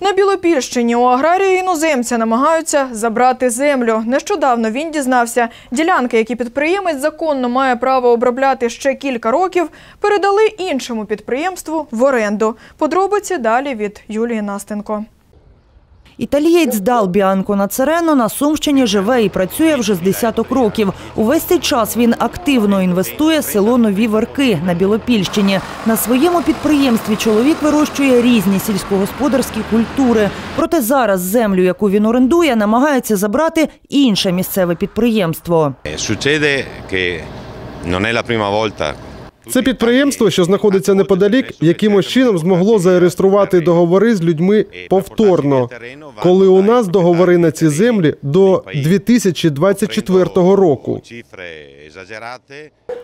На Білопільщині у аграрії іноземця намагаються забрати землю. Нещодавно він дізнався, ділянки, які підприємець законно має право обробляти ще кілька років, передали іншому підприємству в оренду. Подробиці далі від Юлії Настенко. Італієць Дал Біанко Нацерено на Сумщині живе і працює вже з десяток років. Увесь цей час він активно інвестує в село Нові Верки на Білопільщині. На своєму підприємстві чоловік вирощує різні сільськогосподарські культури. Проте зараз землю, яку він орендує, намагається забрати інше місцеве підприємство. Eh, Succede che non è la prima volta. Це підприємство, що знаходиться неподалік, якимось чином змогло зареєструвати договори з людьми повторно, коли у нас договори на ці землі до 2024 року.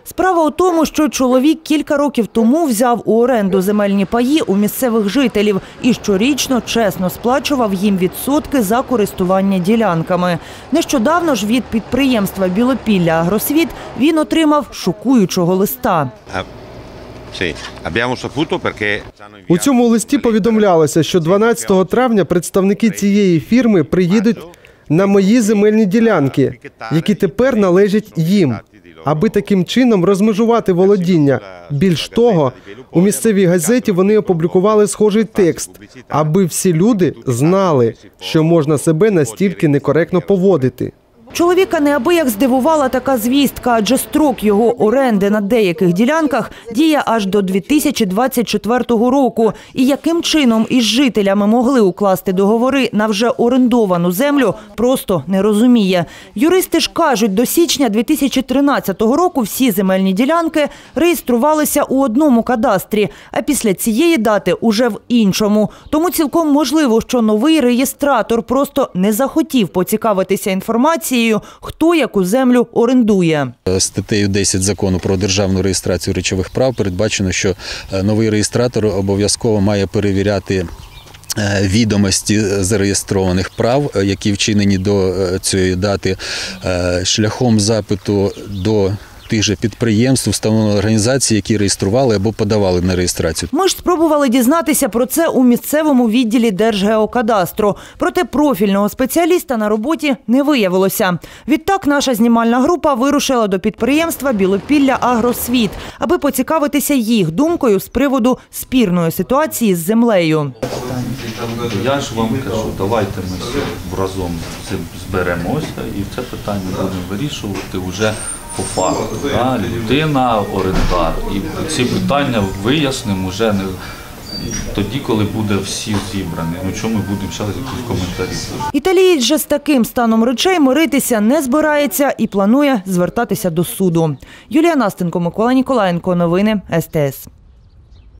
Справа у тому, що чоловік кілька років тому взяв у оренду земельні паї у місцевих жителів і щорічно чесно сплачував їм відсотки за користування ділянками. Нещодавно ж від підприємства Білопілля Агросвіт він отримав шокуючого листа. У цьому листі повідомлялося, що 12 травня представники цієї фірми приїдуть на мої земельні ділянки, які тепер належать їм, аби таким чином розмежувати володіння. Більш того, у місцевій газеті вони опублікували схожий текст, аби всі люди знали, що можна себе настільки некоректно поводити. Чоловіка неабияк здивувала така звістка, адже строк його оренди на деяких ділянках діє аж до 2024 року. І яким чином із жителями могли укласти договори на вже орендовану землю, просто не розуміє. Юристи ж кажуть, до січня 2013 року всі земельні ділянки реєструвалися у одному кадастрі, а після цієї дати уже в іншому. Тому цілком можливо, що новий реєстратор просто не захотів поцікавитися інформацією, хто яку землю орендує. Статтею 10 закону про державну реєстрацію речових прав передбачено, що е, новий реєстратор обов'язково має перевіряти. е, Відомості зареєстрованих прав, е, які вчинені до е, цієї дати, е, шляхом запиту до тих же підприємств, встановлених організацій, які реєстрували або подавали на реєстрацію. Ми ж спробували дізнатися про це у місцевому відділі Держгеокадастру. Проте профільного спеціаліста на роботі не виявилося. Відтак наша знімальна група вирушила до підприємства Білопілля Агросвіт, аби поцікавитися їх думкою з приводу спірної ситуації з землею. Я ж вам кажу, давайте ми всі разом цим зберемося і це питання будемо вирішувати вже по факту. Да? Людина, орендар. І ці питання вияснимо вже не тоді, коли буде всі зібрані. Ну чому ми будемо зараз якісь коментарі? Італієць же з таким станом речей миритися не збирається і планує звертатися до суду. Юлія Настенко, Микола Ніколаєнко. Новини СТС.